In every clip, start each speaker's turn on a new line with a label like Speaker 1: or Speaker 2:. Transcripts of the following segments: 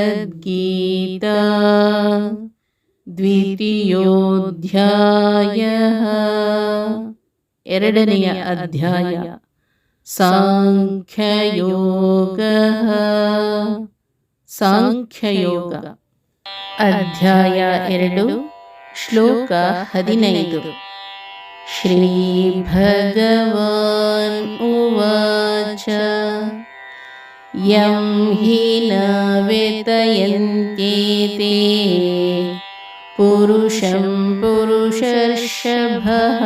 Speaker 1: श्रीमद्भगवद्गीता द्वितीयोऽध्यायः ಎರಡನೆಯ ಅಧ್ಯಾಯ ಸಾಂಖ್ಯಯೋಗಃ ಸಾಂಖ್ಯಯೋಗ ಅಧ್ಯಾಯ ಎರಡು ಶ್ಲೋಕ ಹದಿನೈದು श्रीभगवान् उवाच यं हि न वेतयन्त्येते पुरुषं पुरुषर्षभः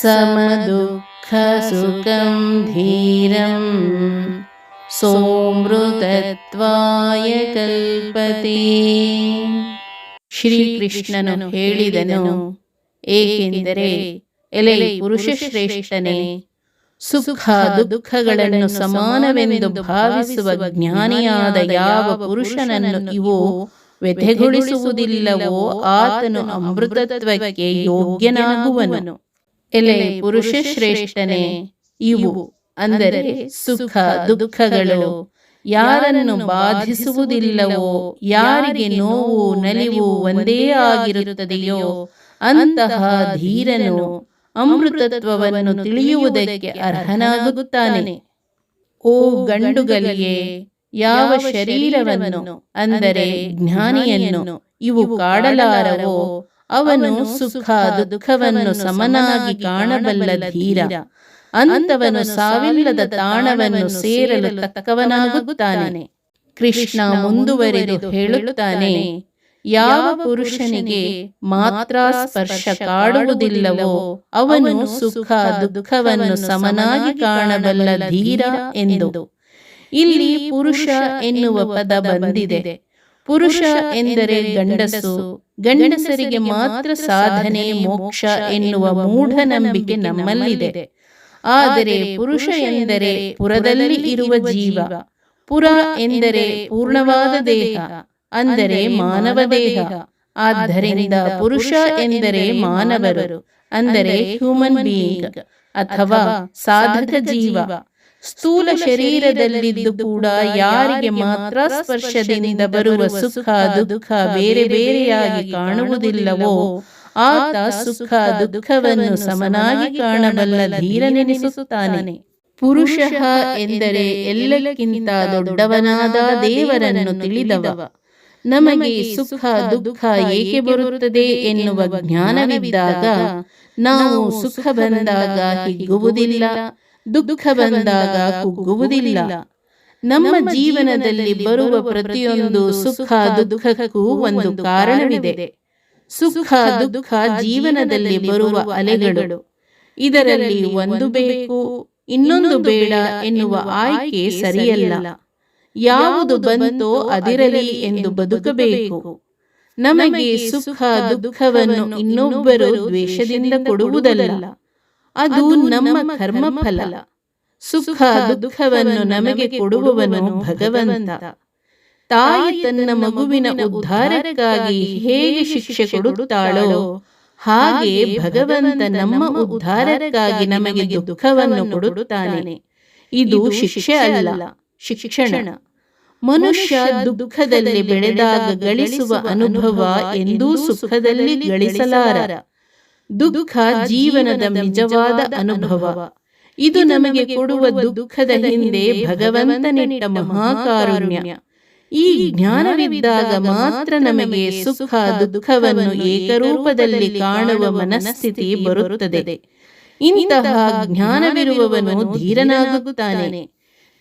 Speaker 1: समदुःखसुखं धीरं ಸೋಮೃತತ್ವಾಯ ಕಲ್ಪತೆ ಶ್ರೀಕೃಷ್ಣನು ಹೇಳಿದನು ಏಕೆಂದರೆ ಎಲೆ ಪುರುಷ ಶ್ರೇಷ್ಠನೇ ಸುಖ, ದುಃಖಗಳನ್ನು ಸಮಾನವೆಂದು ಭಾವಿಸುವ ಜ್ಞಾನಿಯಾದ ಯಾವ ಪುರುಷನನ್ನು ಇವು ವ್ಯಥೆಗೊಳಿಸುವುದಿಲ್ಲವೋ, ಆತನು ಅಮೃತತ್ವಕ್ಕೆ ಯೋಗ್ಯನಾಗುವನು. ಎಲೆ ಪುರುಷ ಶ್ರೇಷ್ಠನೇ ಇವು ಅಂದರೆ ಸುಖ, ದುಃಖಗಳು. ಯಾರನ್ನು ಬಾಧಿಸುವುದಿಲ್ಲವೋ, ಯಾರಿಗೆ ನೋವು, ನಲಿವು ಒಂದೇ ಆಗಿರುತ್ತದೆಯೋ ಅಂತಹ ಧೀರನು ಅಮೃತತ್ವವನ್ನು ತಿಳಿಯುವುದಕ್ಕೆ ಅರ್ಹನಾಗುತ್ತಾನೆ. ಓ ಗಂಡುಗಳಿಗೆ, ಯಾವ ಶರೀರವನ್ನು, ಅಂದರೆ ಜ್ಞಾನಿಯನ್ನು, ಇವು ಕಾಡಲಾರವೋ, ಅವನು ಸುಖ, ದುಃಖವನ್ನು ಸಮನಾಗಿ ಕಾಣಬಲ್ಲ ಧೀರ. ಅಂತವನು ಸಾವಿಲ್ಲದ ತಾಣವನ್ನು ಸೇರಲು ತಕ್ಕವನಾಗುತ್ತಾನೆ. ಕೃಷ್ಣ ಮುಂದುವರೆದು ಹೇಳುತ್ತಾನೆ ಯಾವ ಪುರುಷನಿಗೆ ಮಾತ್ರ ಸ್ಪರ್ಶ ಕಾಡುವುದಿಲ್ಲವೋ ಅವನು ಸುಖ ದುಃಖವನ್ನು ಸಮನಾಗಿ ಕಾಣಬಲ್ಲ ಧೀರ ಎಂದು. ಇಲ್ಲಿ ಪುರುಷ ಎನ್ನುವ ಪದ ಬಂದಿದೆ. ಪುರುಷ ಎಂದರೆ ಗಂಡಸು. ಗಂಡಸರಿಗೆ ಮಾತ್ರ ಸಾಧನೆ ಮೋಕ್ಷ ಎನ್ನುವ ಮೂಢನಂಬಿಕೆ ನಮ್ಮಲ್ಲಿದೆ. ಆದರೆ ಪುರುಷ ಎಂದರೆ ಪುರದಲ್ಲಿ ಇರುವ ಜೀವ. ಪುರ ಎಂದರೆ ಪೂರ್ಣವಾದ ದೇಹ. ಅಂದರೆ ಮಾನವ ದೇಹ. ಆದ್ದರಿಂದ ಪುರುಷ ಎಂದರೆ ಮಾನವರು. ಅಂದರೆ ಹ್ಯೂಮನ್ ಬೀಯಿಂಗ್ ಅಥವಾ ಸಾಧಕ ಜೀವ. ಸ್ಥೂಲ ಶರೀರದಲ್ಲಿದ್ದು ಕೂಡ ಯಾರಿಗೆ ಮಾತ್ರ ಸ್ಪರ್ಶದಿಂದ ಬರುವ ಸುಖ ದುಃಖ ಬೇರೆ ಬೇರೆಯಾಗಿ ಕಾಣುವುದಿಲ್ಲವೋ? ಆತ ಸುಖ ದುಃಖವನ್ನು ಸಮನಾಗಿ ಕಾಣಬಲ್ಲ ಧೀರನೆನಿಸುತ್ತಾನೆ. ಪುರುಷ ಎಂದರೆ ಎಲ್ಲಕ್ಕಿಂತ ದೊಡ್ಡವನಾದ ದೇವರನ್ನು ತಿಳಿದವ. ನಮಗೆ ಸುಖ ದುಃಖ ಏಕೆ ಬರುತ್ತದೆ ಎನ್ನುವ ಜ್ಞಾನವಿದ್ದಾಗ ನಾವು ಸುಖ ಬಂದಾಗ ಹಿಗ್ಗುವುದಿಲ್ಲ ದುಃಖ ಬಂದಾಗ ಕುಗ್ಗುವುದಿಲ್ಲ. ನಮ್ಮ ಜೀವನದಲ್ಲಿ ಬರುವ ಪ್ರತಿಯೊಂದು ಸುಖ ದುಃಖಕ್ಕೂ ಒಂದು ಕಾರಣವಿದೆ. ಸುಖ ದುಃಖ ಜೀವನದಲ್ಲಿ ಬರುವ ಅಲೆಗಳು. ಇದರಲ್ಲಿ ಒಂದು ಬೇಕು ಇನ್ನೊಂದು ಬೇಡ ಎನ್ನುವ ಆಯ್ಕೆ ಸರಿಯಲ್ಲ. ಯಾವುದು ಬಂತೋ ಅದಿರಲಿ ಎಂದು ಬದುಕಬೇಕು. ನಮಗೆ ಸುಖ ದುಃಖವನ್ನು ಇನ್ನೊಬ್ಬರು ದ್ವೇಷದಿಂದ ಕೊಡುವುದಲ್ಲ. ಅದು ನಮ್ಮ ಕರ್ಮಫಲ. ಸುಖ ದುಃಖವನ್ನು ನಮಗೆ ಕೊಡುವವನು ಭಗವಂತ. ತಾಯಿ ತನ್ನ ಮಗುವಿನ ಉದ್ಧಾರಕ್ಕಾಗಿ ಹೇಗೆ ಶಿಕ್ಷೆ ಕೊಡುತ್ತಾಳೋ ಹಾಗೆ ಭಗವಂತ ನಮ್ಮ ಉದ್ಧಾರಕ್ಕಾಗಿ ನಮಗೆ ದುಃಖವನ್ನು ಕೊಡುತ್ತಾನೆ. ಇದು ಶಿಕ್ಷೆ ಅಲ್ಲ ಶಿಕ್ಷಣ. ಮನುಷ್ಯ ದುಃಖದಲ್ಲಿ ಬೆಳೆದಾಗ ಗಳಿಸುವ ಅನುಭವ ಎಂದೂ ಸುಖದಲ್ಲಿ ಗಳಿಸಲಾರ. ದುಃಖ ಜೀವನದ ನಿಜವಾದ ಅನುಭವ. ಇದು ನಮಗೆ ಕೊಡುವ ದುಃಖದ ಹಿಂದೆ ಭಗವಂತನಿಟ್ಟ ಮಹಾಕಾರುಣ್ಯ. ಈ ಜ್ಞಾನವಿದ್ದಾಗ ಮಾತ್ರ ನಮಗೆ ಸುಖ ದುಃಖವನ್ನು ಏಕರೂಪದಲ್ಲಿ ಕಾಣುವ ಮನಸ್ಥಿತಿ ಬರುತ್ತದೆ. ಇಂತಹ ಜ್ಞಾನವಿರುವವನು ಧೀರನಾಗುತ್ತಾನೆ.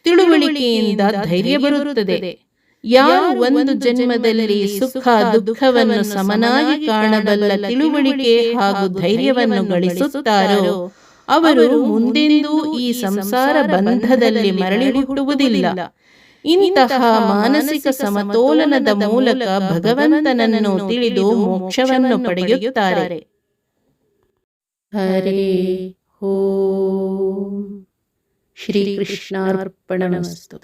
Speaker 1: ತಿಳುವಳಿಕೆಯಿಂದ ಧೈರ್ಯ ಬರುತ್ತದೆ. ಯಾರು ಒಂದು ಜನ್ಮದಲ್ಲಿ ಸುಖ, ದುಃಖವನ್ನು ಸಮನಾಗಿ ಕಾಣಬಲ್ಲ ತಿಳುವಳಿಕೆ ಹಾಗೂ ಧೈರ್ಯವನ್ನು ಗಳಿಸುತ್ತಾರೋ, ಅವರು ಮುಂದೆಂದೂ ಈ ಸಂಸಾರ ಬಂಧದಲ್ಲಿ ಮರಳಿ ಹುಟ್ಟುವುದಿಲ್ಲ. ಇಂತಹ ಮಾನಸಿಕ ಸಮತೋಲನದ ಮೂಲಕ ಭಗವಂತನನ್ನು ತಿಳಿದು ಮೋಕ್ಷವನ್ನು ಪಡೆಯುತ್ತಾರೆ. ಹರೇ ಓಂ. ശ്രീകൃഷ്ണാർപ്പണമസ്തു